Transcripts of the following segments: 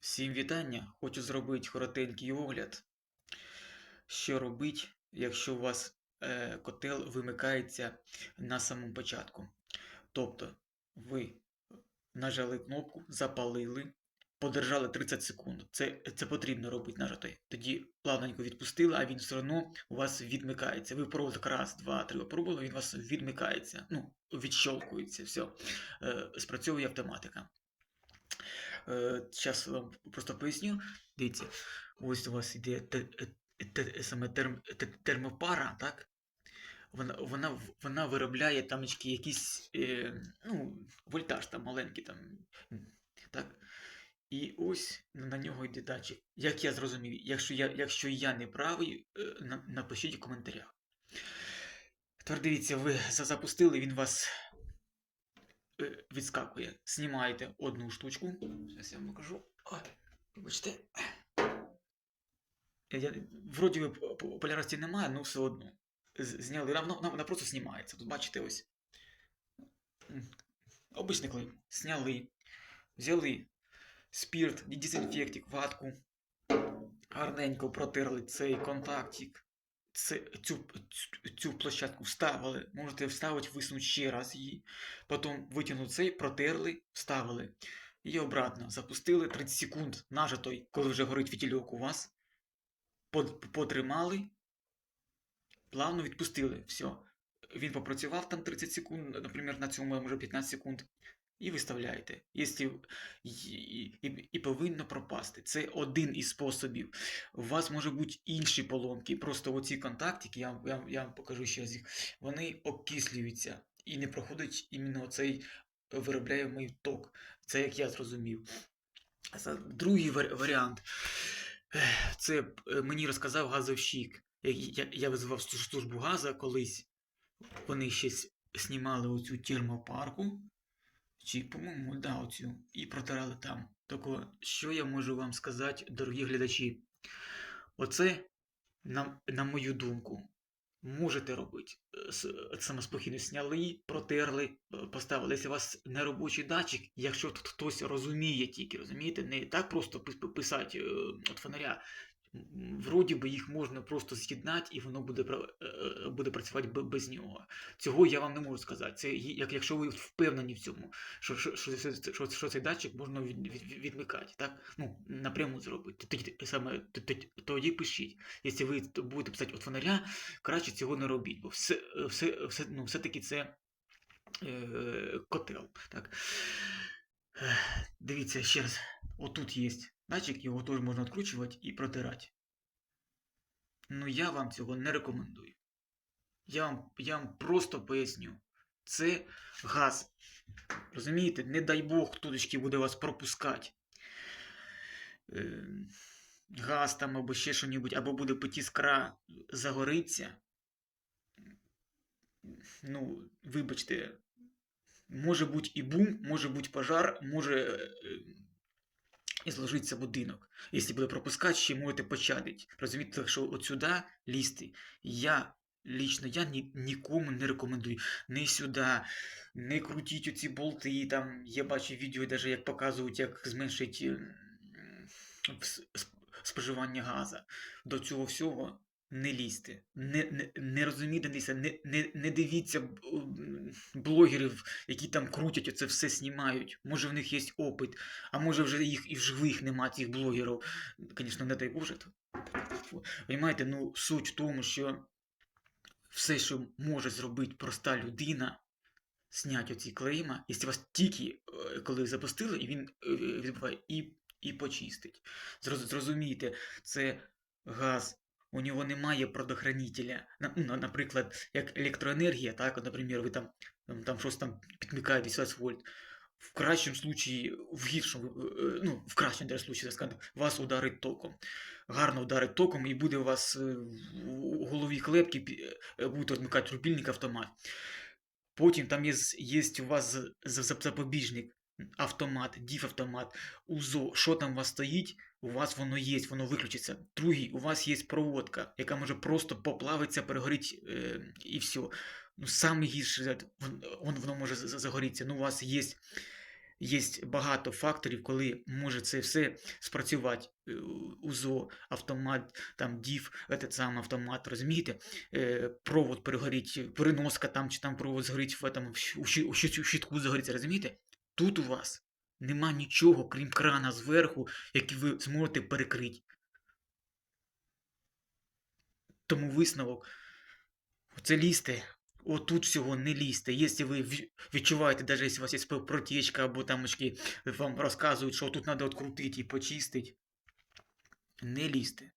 Всім вітання! Хочу зробити коротенький огляд. Що робити, якщо у вас е, котел вимикається на самому початку. Тобто, ви нажали кнопку, запалили, подержали 30 секунд. Це, це потрібно робити нажатою. Тоді плавненько відпустили, а він все одно у вас відмикається. Ви пробували раз, два, три опробували, він у вас відмикається. Ну, відщолкується, все. Е, спрацьовує автоматика. Зараз вам просто поясню. Дивіться, ось у вас іде те- е, те- саме термопара, так? Вона, вона, вона виробляє там якийсь е, ну, вольтаж там маленький там. Так? І ось на нього йде датчик. Як я зрозумів, якщо я, якщо я не правий, е, напишіть у коментарях. Тепер дивіться, ви запустили, він вас відскакує. Знімаєте одну штучку. Зараз я вам покажу. Вибачте. Я, вроді полярності немає, але все одно. Зняли, вона просто знімається. Тут бачите ось. Обичний клей. Зняли. Взяли спірт, дезінфектик, ватку. Гарненько протерли цей контактик. Цю, цю, площадку вставили. Можете вставити, висунути ще раз її. Потім витягнули цей, протерли, вставили. І обратно запустили 30 секунд нажатой, коли вже горить фітільок у вас. Потримали, плавно відпустили. Все. Він попрацював там 30 секунд, наприклад, на цьому може 15 секунд. І виставляєте. Якщо і, і, і, повинно пропасти. Це один із способів. У вас може бути інші поломки. Просто оці контактики, я, я, я вам покажу ще раз їх, вони окислюються і не проходить іменно цей виробляємий ток. Це як я зрозумів. Другий вар- варіант. Це е, мені розказав газовщик. Я, я, визвав службу газу колись. Вони ще с- знімали оцю термопарку. Чи, по-моєму, да, оцю. І протирали там. Так, що я можу вам сказати, дорогі глядачі? Оце, на, на мою думку, можете робити. Е, Саме спокійно сняли, протерли, е, поставили. У вас не робочий датчик, якщо тут хтось розуміє тільки, розумієте, не так просто пис- писати е, от фонаря. Вроді би їх можна просто з'єднати, і воно буде, е, е, буде працювати без нього. Цього я вам не можу сказати. Це як, якщо ви впевнені в цьому, що, що, що, що, що цей датчик можна від, від, від- відмикати, так? Ну, напряму зробити. Тоді, саме, тоді пишіть. Якщо ви будете писати від фонаря, краще цього не робіть, бо все, все, все, ну, все-таки це е, котел. Так. Дивіться ще раз. Отут є датчик, його теж можна відкручувати і протирати. Ну я вам цього не рекомендую. Я вам, я вам просто поясню. Це газ. Розумієте, не дай Бог хтось буде вас пропускати. Е, газ там або ще що-небудь, або буде потіскра загориться. Ну, вибачте, може бути і бум, може бути пожар, може е, і зложиться будинок. Якщо буде пропускати, ще можете почадить. Розумієте, що от сюди лізти. Я лічно я ні, нікому не рекомендую. Не сюди, не крутіть оці болти. Там я бачив відео, навіть як показують, як сп- споживання газу. До цього всього не лізьте. Не, не, не розумійте, дивіться, не, не, не дивіться блогерів, які там крутять, оце все знімають. Може в них є опит, а може вже їх і в живих нема цих блогерів. Звісно, не дай Боже. Понімаєте, ну суть в тому, що все, що може зробити проста людина, зняти оці клейма, якщо вас тільки е, коли запустили, і він е, відбуває і, і почистить. Зрозумійте, це газ. У нього немає предохранителя. Ну, Наприклад, як електроенергія, так, наприклад, ви там, там, щось там підмикаєте 10 вольт. В кращому случаї, в гіршому, е, е, ну, в кращому случаї, так сказати, вас ударить током. Гарно ударить током і буде у вас е, у голові клепки, е, будете рубільник автомат. Потім там є, є у вас запобіжник, автомат, діф-автомат, УЗО, що там у вас стоїть, у вас воно є, воно виключиться. Другий, у вас є проводка, яка може просто поплавитися, перегоріти е, і все. Ну, саме гірше, вон- вон- воно може за- загорітися. Ну, у вас є є багато факторів, коли може це все спрацювати. Е, УЗО, автомат, там дів, этот сам автомат, розумієте? Е, провод перегоріть, переноска там, чи там провод згорить в, этом, у, щитку загориться, розумієте? Тут у вас нема нічого, крім крана зверху, який ви зможете перекрити. Тому висновок. Це лізьте. Отут всього не лізьте. Якщо ви відчуваєте, навіть якщо у вас є пр- протечка, або там очки, вам розказують, що тут треба відкрутити і почистити. Не лізьте.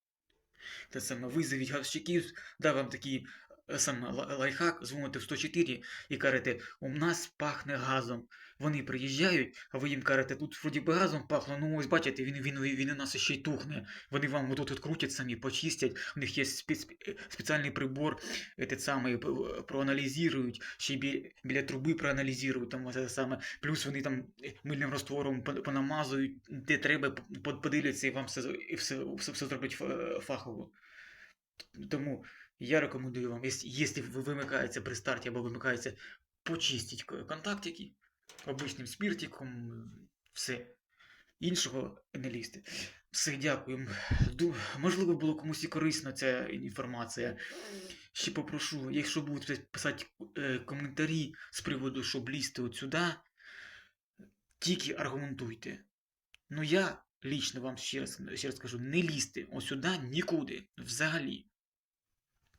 Те саме визовіть газовщиків, да вам такий е, саме ла- лайфхак, дзвоните в 104 і кажете, у нас пахне газом. Вони приїжджають, а ви їм кажете, тут вроді би газом пахло, ну ось бачите, він, він, він у нас ще й тухне. Вони вам отут от крутять самі, почистять, у них є спец, е, спеціальний прибор, этот самий, п- проаналізують, ще й бі- біля труби проаналізують, там це саме, плюс вони там е, мильним раствором понамазують, де треба, подивляться і вам все, і все, все, все зроблять фахово. Тому я рекомендую вам, якщо, якщо ви- вимикається при старті або вимикається, почистіть контактики обичним спіртиком, все. Іншого не лізьте. Все, дякую. Можливо, було комусь і корисна ця інформація. Ще попрошу, якщо будете писати е, коментарі з приводу, щоб лізти от сюди, тільки аргументуйте. Ну я лічно вам ще раз, ще раз кажу, не лізьте ось сюди нікуди. Взагалі.